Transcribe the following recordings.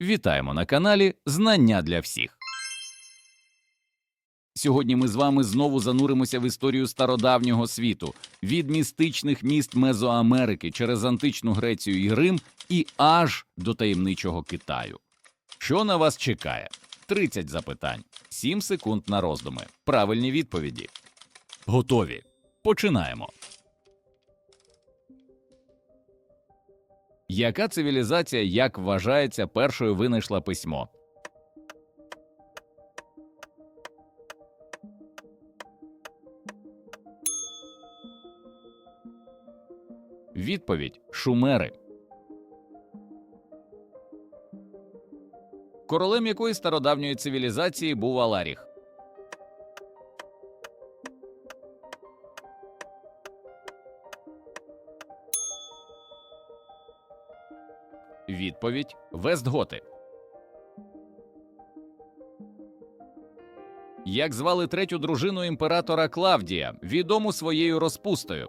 Вітаємо на каналі Знання для всіх. Сьогодні ми з вами знову зануримося в історію стародавнього світу від містичних міст Мезоамерики через античну Грецію і Рим і аж до таємничого Китаю. Що на вас чекає? 30 запитань, 7 секунд на роздуми. Правильні відповіді. Готові. Починаємо. Яка цивілізація, як вважається, першою винайшла письмо? Відповідь Шумери. Королем якої стародавньої цивілізації був Аларіх? Відповідь Вестготи. Як звали третю дружину імператора Клавдія, відому своєю розпустою?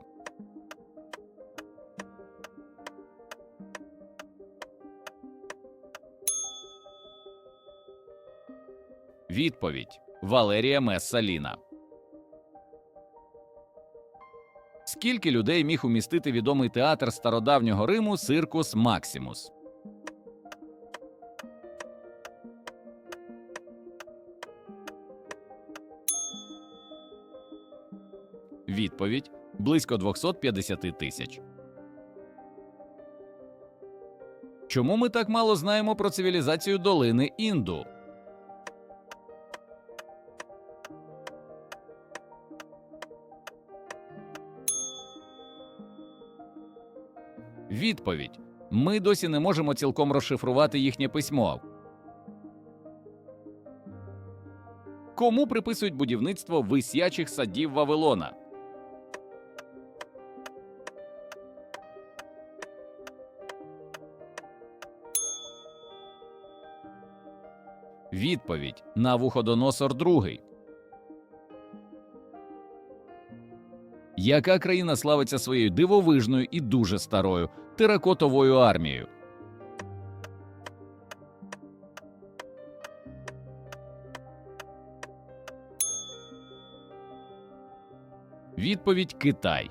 Відповідь Валерія Мессаліна. Скільки людей міг умістити відомий театр стародавнього Риму Циркус Максимус? Відповідь близько 250 тисяч. Чому ми так мало знаємо про цивілізацію долини Інду? Відповідь ми досі не можемо цілком розшифрувати їхнє письмо. Кому приписують будівництво висячих садів Вавилона? Відповідь Навуходоносор II. Яка країна славиться своєю дивовижною і дуже старою теракотовою армією? Відповідь Китай.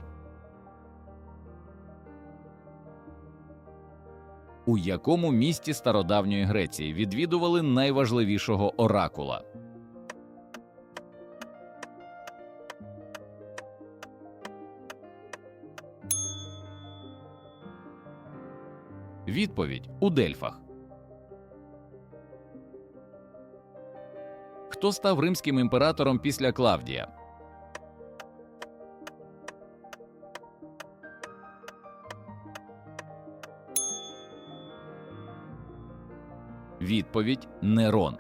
У якому місті стародавньої Греції відвідували найважливішого оракула? Відповідь у Дельфах. Хто став римським імператором після Клавдія? Відповідь Нерон.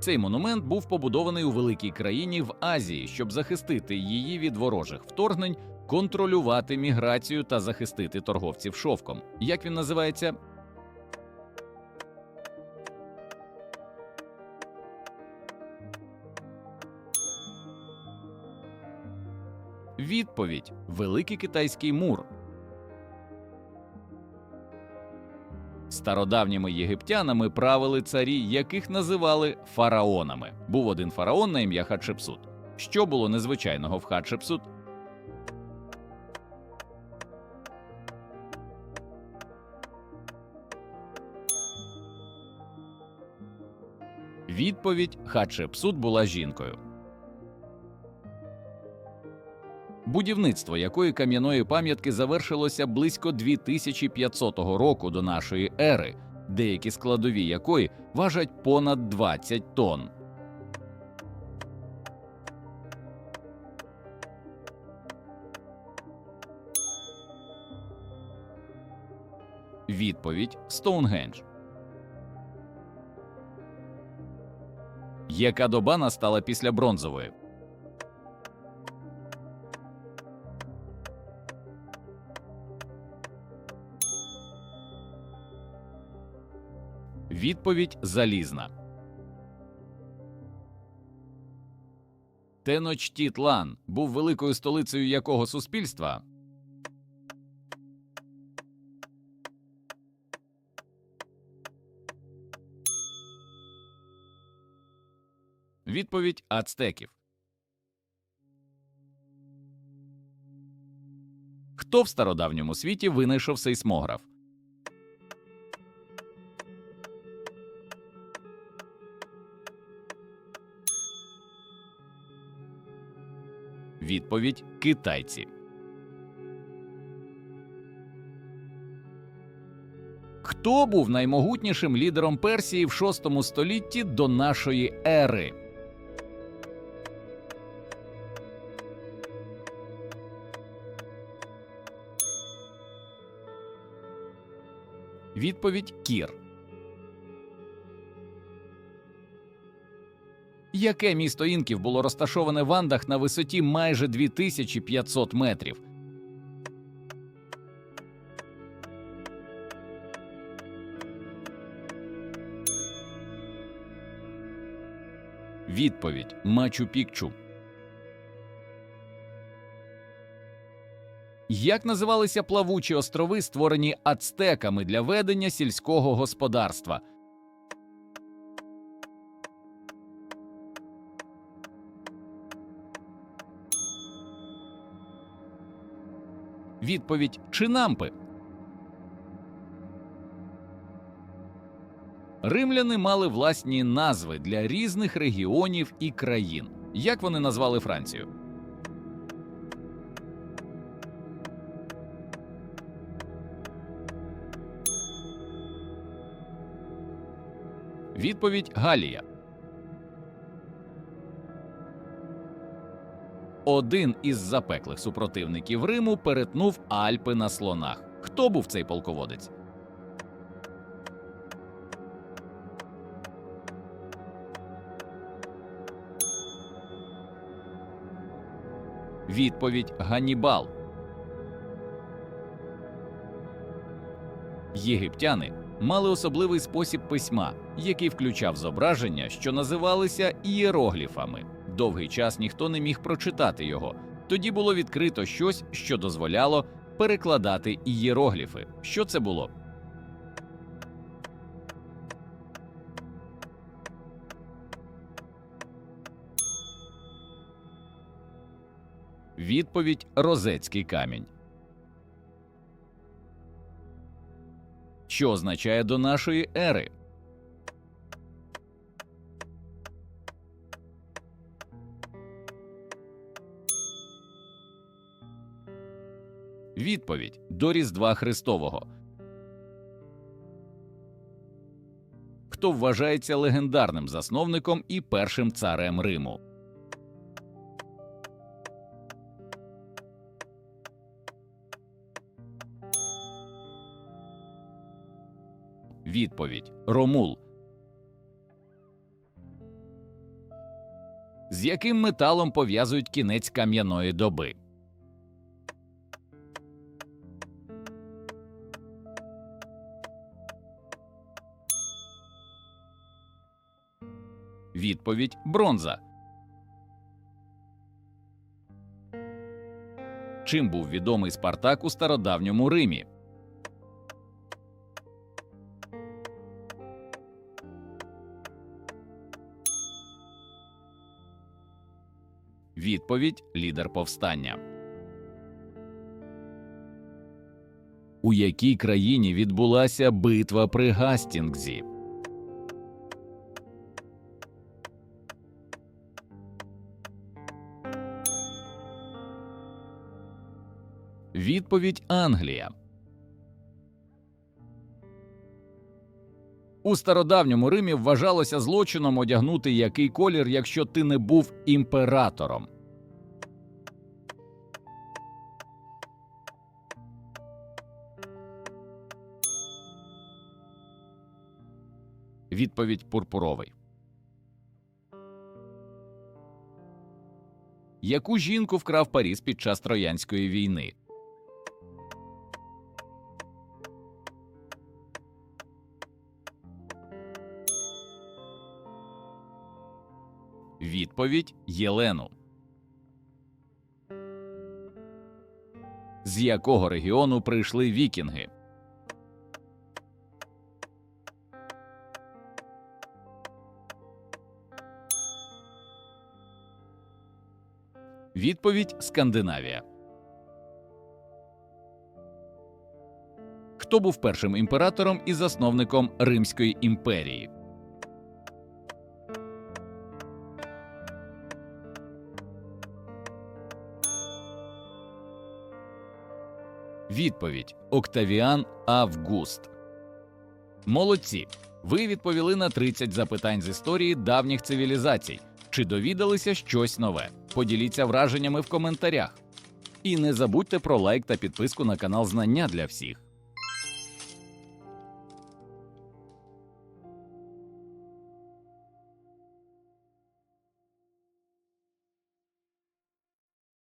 Цей монумент був побудований у великій країні в Азії, щоб захистити її від ворожих вторгнень, контролювати міграцію та захистити торговців шовком. Як він називається? Відповідь Великий китайський мур. Стародавніми єгиптянами правили царі, яких називали фараонами. Був один фараон на ім'я Хатшепсут. Що було незвичайного в Хатшепсут? Відповідь Хатшепсут була жінкою. Будівництво якої кам'яної пам'ятки завершилося близько 2500 року до нашої ери, деякі складові якої важать понад 20 тонн. Відповідь Стоунгендж. Яка доба настала після бронзової? Відповідь залізна. Теночтітлан був великою столицею якого суспільства? Відповідь ацтеків. Хто в стародавньому світі винайшов сейсмограф? Відповідь китайці. Хто був наймогутнішим лідером Персії в VI столітті до нашої ери? Відповідь Кір. Яке місто інків було розташоване в Андах на висоті майже 2500 метрів? Відповідь Мачу Пікчу. Як називалися плавучі острови, створені ацтеками для ведення сільського господарства? Відповідь Чинампи. Римляни мали власні назви для різних регіонів і країн. Як вони назвали Францію? Відповідь Галія. Один із запеклих супротивників Риму перетнув Альпи на слонах. Хто був цей полководець? Відповідь Ганнібал. Єгиптяни мали особливий спосіб письма, який включав зображення, що називалися ієрогліфами. Довгий час ніхто не міг прочитати його. Тоді було відкрито щось, що дозволяло перекладати ієрогліфи. Що це було? Відповідь Розецький камінь. Що означає до нашої ери? Відповідь до Різдва Христового. Хто вважається легендарним засновником і першим царем Риму? Відповідь Ромул. З яким металом пов'язують кінець кам'яної доби? Відповідь бронза. Чим був відомий Спартак у стародавньому Римі? Відповідь лідер повстання. У якій країні відбулася битва при Гастінгзі? Відповідь Англія. У стародавньому Римі вважалося злочином одягнути який колір, якщо ти не був імператором. Відповідь пурпуровий. Яку жінку вкрав Паріс під час Троянської війни? Відповідь Єлену. З якого регіону прийшли вікінги? Відповідь Скандинавія. Хто був першим імператором і засновником Римської імперії? Відповідь Октавіан Август. Молодці. Ви відповіли на 30 запитань з історії давніх цивілізацій. Чи довідалися щось нове? Поділіться враженнями в коментарях. І не забудьте про лайк та підписку на канал Знання для всіх.